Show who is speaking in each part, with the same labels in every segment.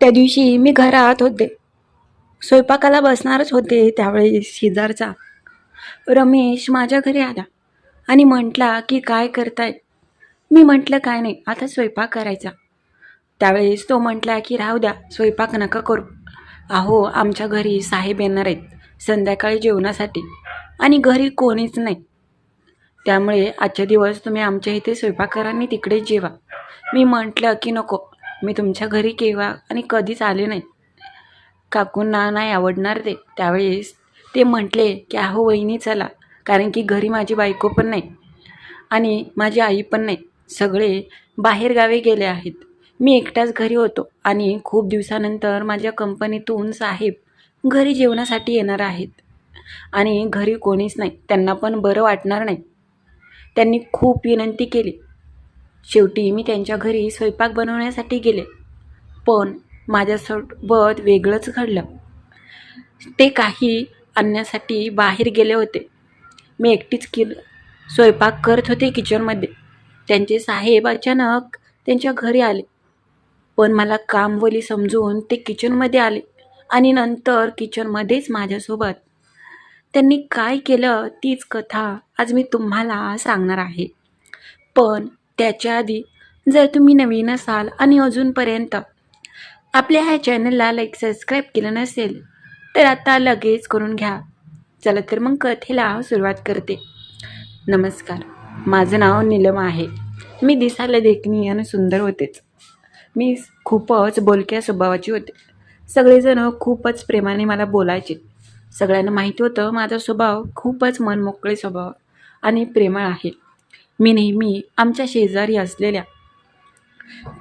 Speaker 1: त्या दिवशी मी घरात होते. स्वयंपाकाला बसणारच होते त्यावेळेस शेजारचा. रमेश माझ्या घरी आला आणि म्हटला की काय करताय? मी म्हटलं काय नाही आता स्वयंपाक करायचा. त्यावेळेस तो म्हटला की राहू द्या स्वयंपाक नका करू. अहो आमच्या घरी साहेब येणार आहेत संध्याकाळी जेवणासाठी आणि घरी कोणीच नाही. त्यामुळे आजच्या दिवस तुम्ही आमच्या इथे स्वयंपाक करा आणि तिकडेच जेवा. मी म्हटलं की नको मी तुमच्या घरी केव्हा आणि कधीच आले नाही. काकूंना नाही आवडणार ते. त्यावेळेस ते म्हटले की अहो वहिनी चला. कारण की घरी माझी बायको पण नाही आणि माझी आई पण नाही. सगळे बाहेरगावी गेले आहेत. मी एकटाच घरी होतो आणि खूप दिवसानंतर माझ्या कंपनीतून साहेब घरी जेवणासाठी येणार आहेत आणि घरी कोणीच नाही. त्यांना पण बरं वाटणार नाही. त्यांनी खूप विनंती केली. शेवटी मी त्यांच्या घरी स्वयंपाक बनवण्यासाठी गेले. पण माझ्यासोबत वेगळंच घडलं. ते काही आणण्यासाठी बाहेर गेले होते. मी एकटीच कि स्वयंपाक करत होते किचनमध्ये. त्यांचे साहेब अचानक त्यांच्या घरी आले. पण मला कामवली समजून ते किचनमध्ये आले आणि नंतर किचनमध्येच माझ्यासोबत. त्यांनी काय केलं तीच कथा आज मी तुम्हाला सांगणार आहे. पण त्याच्या आधी जर तुम्ही नवीन असाल आणि अजूनपर्यंत आपल्या ह्या चॅनलला लाईक सबस्क्राईब केलं नसेल तर आता लगेच करून घ्या. चला तर मग कथेला सुरुवात करते. नमस्कार. माझं नाव नीलम आहे. मी दिसायला देखणी आणि सुंदर होतेच मी खूपच बोलक्या स्वभावाची होते. सगळेजण खूपच प्रेमाने मला बोलायचे. सगळ्यांना माहिती होतं माझा स्वभाव खूपच मनमोकळे स्वभाव आणि प्रेमळ आहे. मी नेहमी आमच्या शेजारी असलेल्या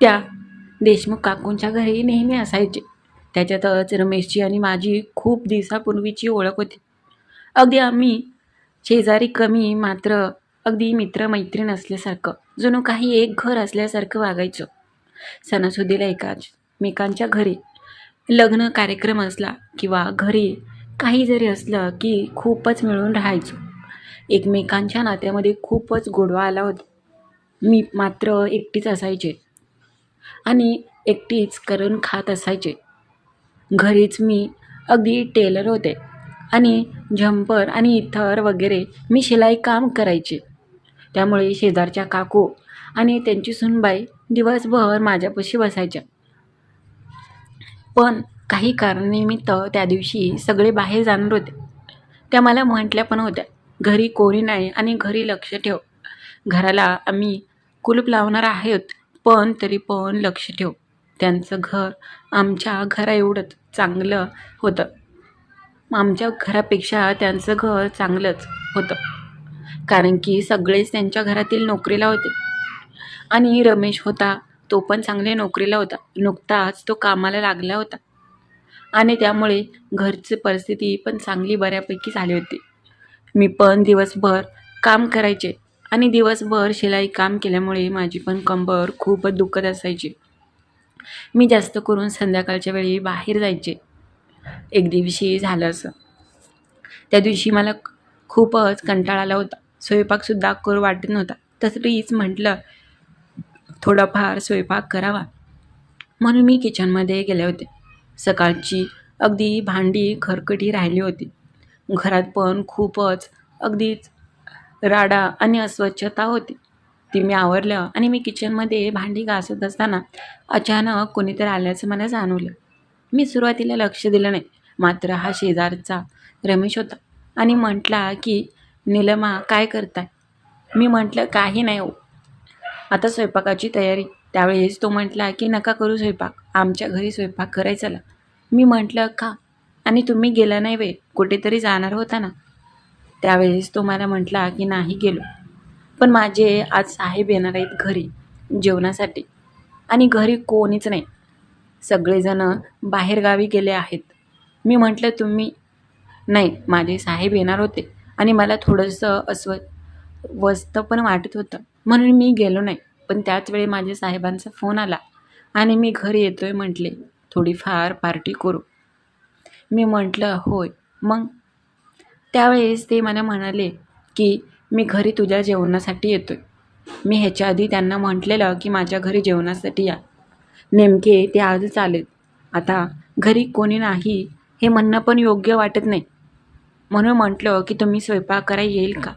Speaker 1: त्या देशमुख काकूंच्या घरी नेहमी असायचे. त्याच्यातच रमेशची आणि माझी खूप दिवसापूर्वीची ओळख होती. अगदी आम्ही शेजारी कमी मात्र अगदी मित्रमैत्रीण असल्यासारखं जणू काही एक घर असल्यासारखं वागायचं. सणासुदीला एकाच मेकांच्या घरी लग्न कार्यक्रम असला किंवा घरी काही जरी असलं की खूपच मिळून राहायचो. एकमेकांच्या नात्यामध्ये खूपच गोडवा आला होता. मी मात्र एकटीच असायचे. आणि एकटीच करून खात असायचे. घरीच मी अगदी टेलर होते. आणि झंपर आणि इथर वगैरे मी शिलाई काम करायचे. त्यामुळे शेजारच्या काकू आणि त्यांची सुनबाई दिवसभर माझ्यापाशी बसायच्या. पण काही कारणानिमित्त त्या दिवशी सगळे बाहेर जाणार होते. त्या मला म्हटल्या पण होत्या. घरी कोणी नाही आणि घरी लक्ष ठेव. घराला आम्ही कुलूप लावणार आहोत पण तरी पण लक्ष ठेव. त्यांचं घर आमच्या घराएवढंच चांगलं होतं. आमच्या घरापेक्षा त्यांचं घर चांगलंच होतं. कारण की सगळेच त्यांच्या घरातील नोकरीला होते. आणि रमेश होता तो पण चांगल्या नोकरीला होता. नुकताच तो कामाला लागला होता. आणि त्यामुळे घरची परिस्थिती पण चांगली बऱ्यापैकी झाली होती. मी पण दिवसभर काम करायचे आणि दिवसभर शिलाई काम केल्यामुळे माझी पण कंबर खूपच दुखत असायची. मी जास्त करून संध्याकाळच्या वेळी बाहेर जायचे. एक दिवशी झालं असं. त्या दिवशी मला खूपच कंटाळा आला होता. स्वयंपाकसुद्धा करू वाटत नव्हता. तरीच म्हटलं थोडाफार स्वयंपाक करावा. म्हणून मी किचनमध्ये गेले होते. सकाळची अगदी भांडी खरकटी राहिली होती. घरात पण खूपच अगदीच राडा आणि अस्वच्छता होती. ती मी आवरलं आणि मी किचनमध्ये भांडी घासत असताना अचानक कोणीतरी आल्याचं मला जाणवलं. मी सुरुवातीला लक्ष दिलं नाही मात्र हा शेजारचा रमेश होता आणि म्हटला की निलमा काय करताय? मी म्हटलं काही नाही हो. आता स्वयंपाकाची तयारी. त्यावेळेस तो म्हटला की नका करू स्वयंपाक. आमच्या घरी स्वयंपाक करायचाला. मी म्हटलं का? आणि तुम्ही गेला नाही वे कुठेतरी जाणार होता ना. त्यावेळेस तो मला म्हटला की नाही गेलो. पण माझे आज साहेब येणार आहेत घरी जेवणासाठी. आणि घरी कोणीच नाही. सगळेजणं बाहेरगावी गेले आहेत. मी म्हटलं तुम्ही नाही माझे साहेब येणार होते आणि मला थोडंसं अस्व वस्त पण वाटत होतं. म्हणून मी गेलो नाही. पण त्याच वेळी माझ्या साहेबांचा फोन आला आणि मी घरी येतो आहे म्हटले थोडीफार पार्टी करू. मी म्हटलं होय. मग त्यावेळेस ते मला म्हणाले की मी घरी तुझ्या जेवणासाठी येतो आहे मी ह्याच्या आधी त्यांना म्हटलेलं की माझ्या घरी जेवणासाठी या. नेमके ते आजच आलेत आता घरी कोणी नाही हे म्हणणं पण योग्य वाटत नाही. म्हणून म्हटलं की तुम्ही स्वयंपाक करायला येईल का?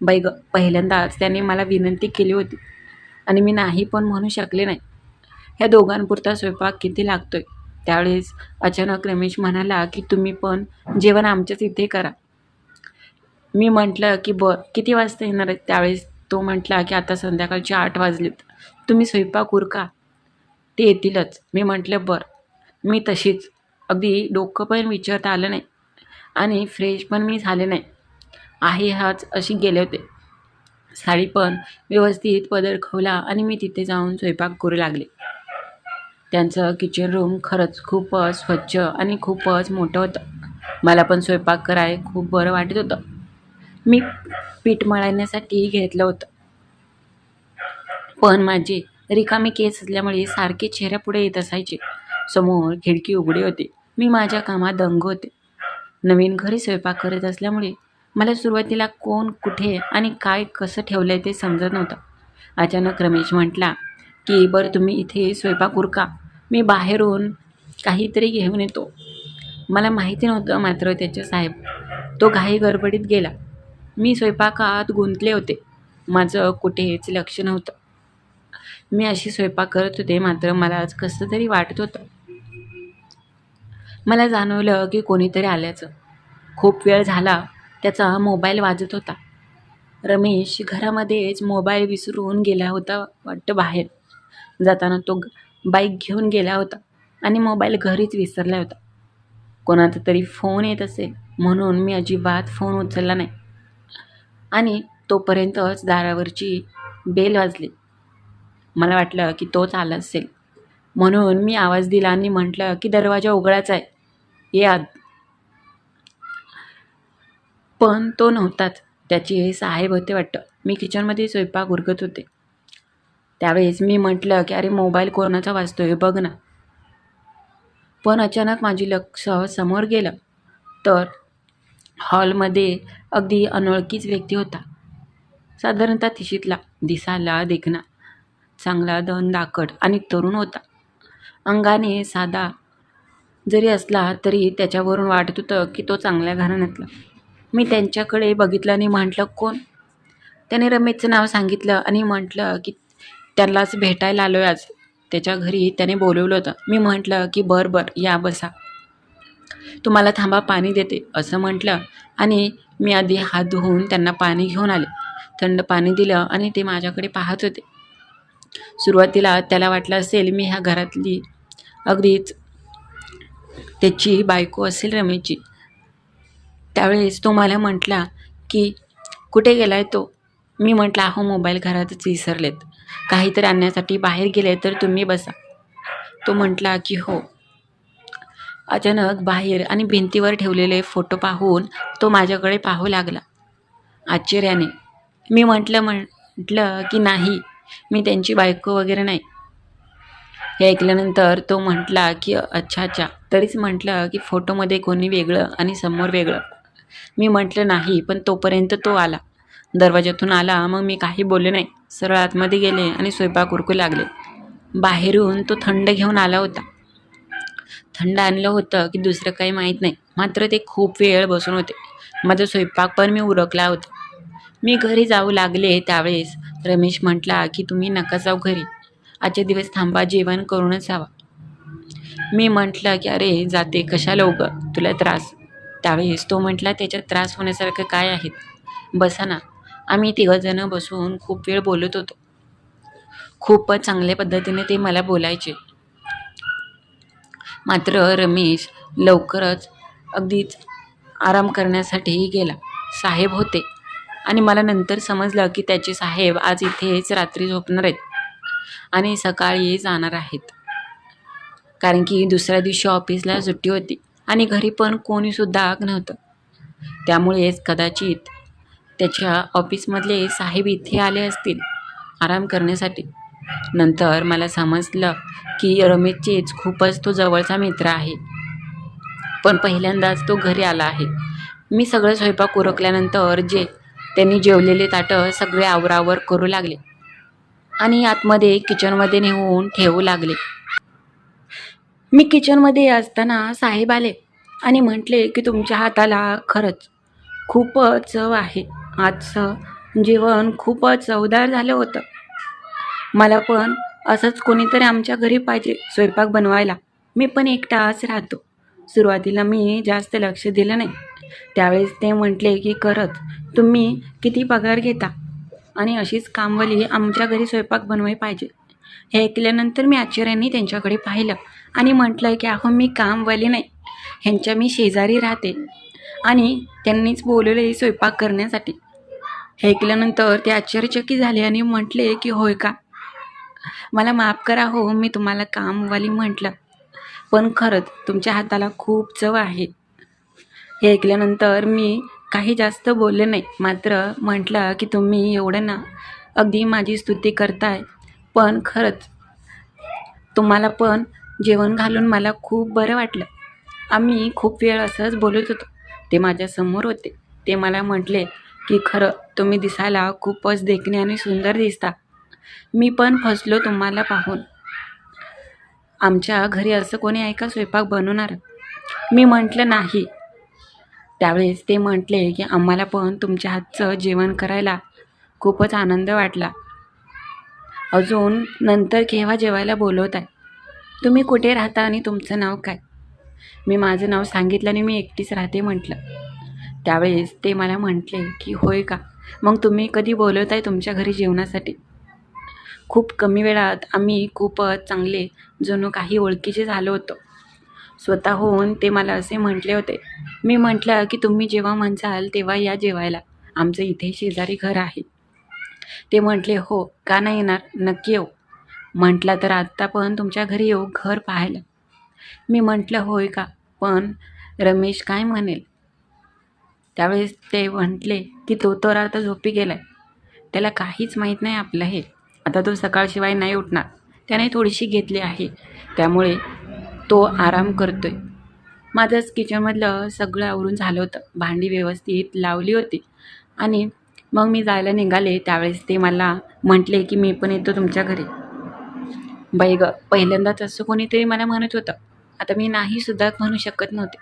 Speaker 1: बैग पहिल्यांदाच त्याने मला विनंती केली होती. आणि मी नाही पण म्हणू शकले नाही. ह्या दोघांपुरता स्वयंपाक किती लागतोय? त्यावेळेस अचानक रमेश म्हणाला की तुम्ही पण जेवण आमच्याच इथे करा. मी म्हटलं की ब किती वाजता येणार आहेत त्यावेळेस तो म्हटला की आता संध्याकाळचे आठ वाजलेत. तुम्ही स्वयंपाक उरका. ते येतीलच. मी म्हटलं बरं. मी तशीच. अगदी डोकं पण विचारता आलं नाही आणि फ्रेश पण मी झाले नाही. आहे हाच अशी गेले होते. साडी पण व्यवस्थित पदर खवला आणि मी तिथे जाऊन स्वयंपाक करू लागले. त्यांचं किचन रूम खरंच खूपच स्वच्छ आणि खूपच मोठं होतं. मला पण स्वयंपाक कराय खूप बरं वाटत होतं. मी पीठ मळण्यासाठी घेतलं होतं. पण माझे रिकामे केस असल्यामुळे सारखे चेहऱ्यापुढे येत असायचे. समोर खिडकी उघडी होती. मी माझ्या कामात दंग होते. नवीन घरी स्वयंपाक करत असल्यामुळे मला सुरुवातीला कोण कुठे आणि काय कसं ठेवलं आहे ते समजत नव्हतं. अचानक रमेश म्हटला की बरं तुम्ही इथे स्वयंपाक उरका. मी बाहेरून काहीतरी घेऊन येतो. मला माहिती नव्हतं मात्र त्याचे साहेब तो घाई गडबडीत गेला. मी स्वयंपाकात गुंतले होते. माझं कुठेच लक्ष नव्हतं. मी अशी स्वयंपाक करत होते मात्र मला आज कसं तरी वाटत होतं. मला जाणवलं की कोणीतरी आल्याचं. खूप वेळ झाला त्याचा मोबाईल वाजत होता. रमेश घरामध्येच मोबाईल विसरून गेला होता वाटतं बाहेर. जाताना तो बाईक घेऊन गेला होता आणि मोबाईल घरीच विसरला होता. कोणाचा तरी फोन येत असेल म्हणून मी अजिबात फोन उचलला नाही. आणि तोपर्यंतच दारावरची बेल वाजली. मला वाटलं की तोच आला असेल. म्हणून मी आवाज दिला आणि म्हटलं की दरवाजा उघडाच आहे. ये आत. पण तो नव्हताच. त्याचे साहेब होते वाटतं. मी किचनमध्ये स्वयंपाक उरगत होते. त्यावेळेस मी म्हटलं की अरे मोबाईल कोणाचा आहे बघ ना. पण अचानक माझी लक्ष समोर गेलं. तर हॉलमध्ये अगदी अनोळखीच व्यक्ती होता. साधारणतः तिशीतला दिसायला देखना चांगला दन दाकड आणि तरुण होता. अंगाने साधा जरी असला तरी त्याच्यावरून वाटत होतं की तो चांगल्या घराण्यातला. मी त्यांच्याकडे बघितलं आणि म्हटलं कोण? त्याने रमेशचं नाव सांगितलं आणि म्हटलं की त्यांनाच भेटायला आलो आज. त्याच्या घरी त्याने बोलवलं होतं. मी म्हटलं की बरं बरं या बसा. तुम्हाला थांबा पाणी देते. असं म्हटलं आणि मी आधी हात धुवून त्यांना पाणी घेऊन आले. थंड पाणी दिलं आणि ते माझ्याकडे पाहत होते. सुरुवातीला त्याला वाटलं असेल मी ह्या घरातली अगदीच त्याची बायको असेल रमेशची. त्यावेळेस तो मला म्हटला की कुठे गेलाय तो? मी म्हटलं अहो मोबाईल घरातच विसरलेत. काहीतरी आणण्यासाठी बाहेर गेले तर तुम्ही बसा. तो म्हटला की हो. अचानक बाहेर आणि भिंतीवर ठेवलेले फोटो पाहून तो माझ्याकडे पाहू लागला. आश्चर्याने मी म्हटलं म्हटलं की नाही मी त्यांची बायको वगैरे नाही. हे ऐकल्यानंतर तो म्हटला की अच्छा अच्छा. तरीच म्हटलं की फोटोमध्ये कोणी वेगळं आणि समोर वेगळं. मी म्हटलं नाही पण तोपर्यंत तो आला. दरवाज्यातून आला मग मी काही बोलले नाही. सरळ आतमध्ये गेले आणि स्वयंपाक उरकू लागले. बाहेरून तो थंड घेऊन आला होता. थंड आणलं होतं की दुसरं काही माहीत नाही. मात्र ते खूप वेळ बसून होते. माझा स्वयंपाक पण मी उरकला होता. मी घरी जाऊ लागले त्यावेळेस. रमेश म्हटला की तुम्ही नका जाऊ घरी. आजचे दिवस थांबा जेवण करूनच जावा. मी म्हटलं की अरे जाते कशाला उगं तुला त्रास. त्यावेळेस तो म्हटला त्याच्यात त्रास होण्यासारखं काय आहेत बसा ना. आम्ही तिघंजणं बसून खूप वेळ बोलत होतो. खूपच चांगल्या पद्धतीने ते मला बोलायचे. मात्र रमेश लवकरच अगदीच आराम करण्यासाठीही गेला. साहेब होते. आणि मला नंतर समजलं की त्याचे साहेब आज इथेच रात्री झोपणार आहेत आणि सकाळी जाणार आहेत. कारण की दुसऱ्या दिवशी ऑफिसला सुट्टी होती आणि घरी पण कोणीसुद्धा आग नव्हतं. त्यामुळेच कदाचित त्याच्या ऑफिसमधले साहेब इथे आले असतील आराम करण्यासाठी. नंतर मला समजलं की रमेशचेच खूपच तो जवळचा मित्र आहे. पण पहिल्यांदाच तो घरी आला आहे. मी सगळं स्वयंपाक उरकल्यानंतर जे त्यांनी जेवलेले ताटं सगळे आवरावर करू लागले आणि आतमध्ये किचनमध्ये नेऊन ठेवू लागले. मी किचनमध्ये असताना साहेब आले आणि म्हटले की तुमच्या हाताला खरंच खूपच चव आहे. आजचं जेवण खूपच चवदार झालं होतं. मला पण असंच कोणीतरी आमच्या घरी पाहिजे स्वयंपाक बनवायला. मी पण एकटाच राहतो. सुरुवातीला मी जास्त लक्ष दिलं नाही. त्यावेळेस ते म्हटले की करत तुम्ही किती पगार घेता? आणि अशीच कामवाली आमच्या घरी स्वयंपाक बनवाय पाहिजे. हे ऐकल्यानंतर मी आश्चर्याने त्यांच्याकडे पाहिलं आणि म्हटलं की अहो मी कामवाली नाही. ह्यांच्या मी शेजारी राहते आणि त्यांनीच बोलवले स्वयंपाक करण्यासाठी. ऐकल्यानंतर ते आश्चर्यचकित झाले आणि म्हटले की होय का? मला माफ करा हो मी तुम्हाला कामवाली म्हटलं. पण खरंच तुमच्या हाताला खूप चव आहे. हे ऐकल्यानंतर मी काही जास्त बोलले नाही मात्र म्हटलं की तुम्ही एवढं ना अगदी माझी स्तुती करताय. पण खरंच तुम्हाला पण जेवण घालून मला खूप बरं वाटलं. आम्ही खूप वेळ असंच बोलत होतो. ते माझ्यासमोर होते. ते मला म्हटले की खरं तुम्ही दिसायला खूपच देखणे आणि सुंदर दिसता. मी पण फसलो तुम्हाला पाहून. आमच्या घरी असं कोणी आहे का स्वयंपाक बनवणार? मी म्हटलं नाही. त्यावेळेस ते म्हटले की आम्हाला पण तुमच्या हातचं जेवण करायला खूपच आनंद वाटला. अजून नंतर केव्हा जेवायला बोलवत आहे तुम्ही कुठे राहता आणि तुमचं नाव काय? मी माझं नाव सांगितलं आणि मी एकटीच राहते म्हटलं. त्यावेळेस ते मला म्हटले की होय का? मग तुम्ही कधी बोलवत आहे तुमच्या घरी जेवणासाठी? खूप कमी वेळात आम्ही खूपच चांगले जणू काही ओळखीचे झालो होतो. स्वतःहून ते मला असे म्हटले होते. मी म्हटलं की तुम्ही जेव्हा म्हणसाल तेव्हा या जेवायला. आमचं इथे शेजारी घर आहे. ते म्हटले हो का नाही येणार? नक्की येऊ. म्हटलं तर आत्ता पण तुमच्या घरी येऊ घर पाहायला. मी म्हटलं होय का? पण रमेश काय म्हणेल? त्यावेळेस ते म्हटले की तो तर आता झोपी गेलाय. त्याला काहीच माहीत नाही आपलं हे. आता तो सकाळशिवाय नाही उठणार. त्याने थोडीशी घेतली आहे. त्यामुळे तो आराम करतोय. माझंच किचनमधलं सगळं आवरून झालं होतं. भांडी व्यवस्थित लावली होती. आणि मग मी जायला निघाले. त्यावेळेस ते मला म्हटले की मी पण येतो तुमच्या घरी. बाई पहिल्यांदाच असं कोणीतरी मला म्हणत होतं. आता मी नाही सुद्धा म्हणू शकत नव्हते.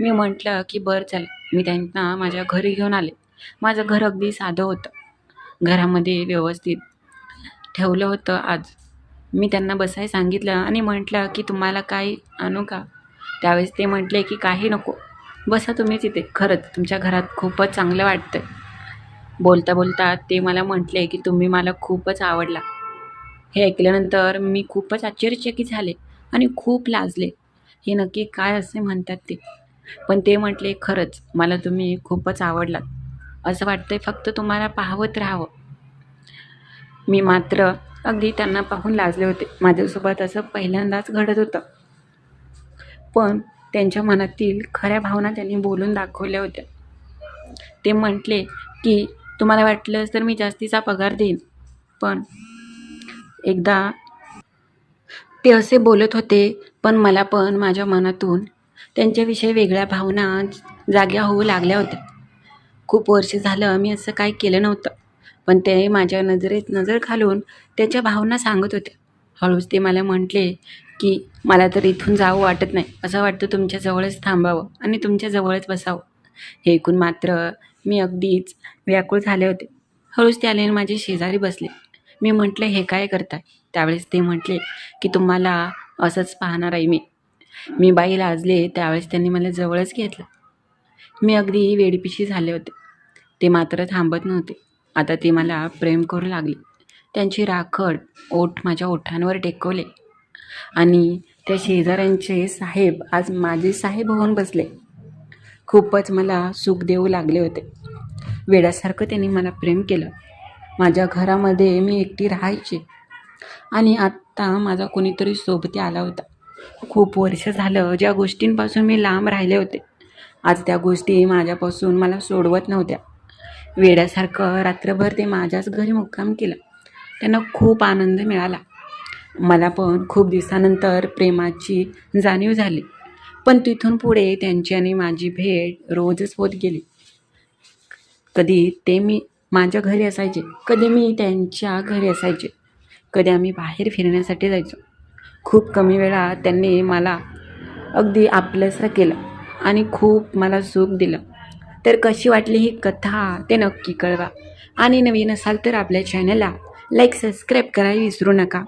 Speaker 1: मी म्हटलं की बरं चालेल. मी त्यांना माझ्या घरी घेऊन आले. माझं घर अगदी साधं होतं. घरामध्ये व्यवस्थित ठेवलं होतं आज. मी त्यांना बसाय सांगितलं आणि म्हटलं की तुम्हाला काही आणू का? त्यावेळेस ते म्हटले की काही नको. बसा तुम्हीच इथे. खरंच तुमच्या घरात खूपच चांगलं वाटतं बोलता बोलता ते मला म्हटले की तुम्ही मला खूपच आवडला. हे ऐकल्यानंतर मी खूपच आश्चर्यचकित झाले आणि खूप लाजले. हे नक्की काय असे म्हणतात ते? पण ते म्हटले खरंच मला तुम्ही खूपच आवडलात. असं वाटतंय फक्त तुम्हाला पाहवत राहावं. मी मात्र अगदी त्यांना पाहून लाजले होते. माझ्यासोबत असं पहिल्यांदाच घडत होतं. पण त्यांच्या मनातील खऱ्या भावना त्यांनी बोलून दाखवल्या होत्या. ते म्हटले की तुम्हाला वाटलंच तर मी जास्तीचा पगार देईन. पण एकदा ते असे बोलत होते पण मला पण माझ्या मनातून त्यांच्याविषयी वेगळ्या भावना जाग्या होऊ लागल्या होत्या. खूप वर्ष झालं मी असं काही केलं नव्हतं. पण ते माझ्या नजरेत नजर घालून त्याच्या भावना सांगत होत्या हळूच ते मला म्हटले की मला तर इथून जावं वाटत नाही. असं वाटतं तुमच्याजवळच थांबावं आणि तुमच्याजवळच बसावं. हे ऐकून मात्र मी अगदीच व्याकुळ झाले होते. हळूच ते आले आणि माझे शेजारी बसले. मी म्हटलं हे काय करताय? त्यावेळेस ते म्हटले की तुम्हाला असंच पाहणार आहे मी. मी बाई लाजले त्यावेळेस त्यांनी मला जवळच घेतलं. मी अगदी वेडपिशी झाले होते. ते मात्र थांबत नव्हते. आता ते मला प्रेम करू लागले. त्यांची राखड ओठ माझ्या ओठांवर टेकवले. आणि त्या शेजाऱ्यांचे साहेब आज माझे साहेब होऊन बसले. खूपच मला सुख देऊ लागले होते. वेड्यासारखं त्यांनी मला प्रेम केलं. माझ्या घरामध्ये मी एकटी राहायची. आणि आत्ता माझा कोणीतरी सोबती आला होता. खूप वर्ष झालं. ज्या गोष्टींपासून मी लांब राहिले होते आज त्या गोष्टी माझ्यापासून मला सोडवत नव्हत्या. वेड्यासारखं रात्रभर ते माझ्याच घरी मुक्काम केलं. त्यांना खूप आनंद मिळाला. मला पण खूप दिवसानंतर प्रेमाची जाणीव झाली. पण तिथून पुढे त्यांची आणि माझी भेट रोजच होत गेली. कधी ते मी माझ्या घरी असायचे कधी मी त्यांच्या घरी असायचे कधी आम्ही बाहेर फिरण्यासाठी जायचो. खूप कमी वेळात त्यांनी मला अगदी आपलंसं केलं आणि खूप मला सुख दिलं. तर कशी वाटली ही कथा ते नक्की कळवा. आणि नवीन असाल तर आपल्या चॅनलला लाईक सबस्क्राईब करायला विसरू नका.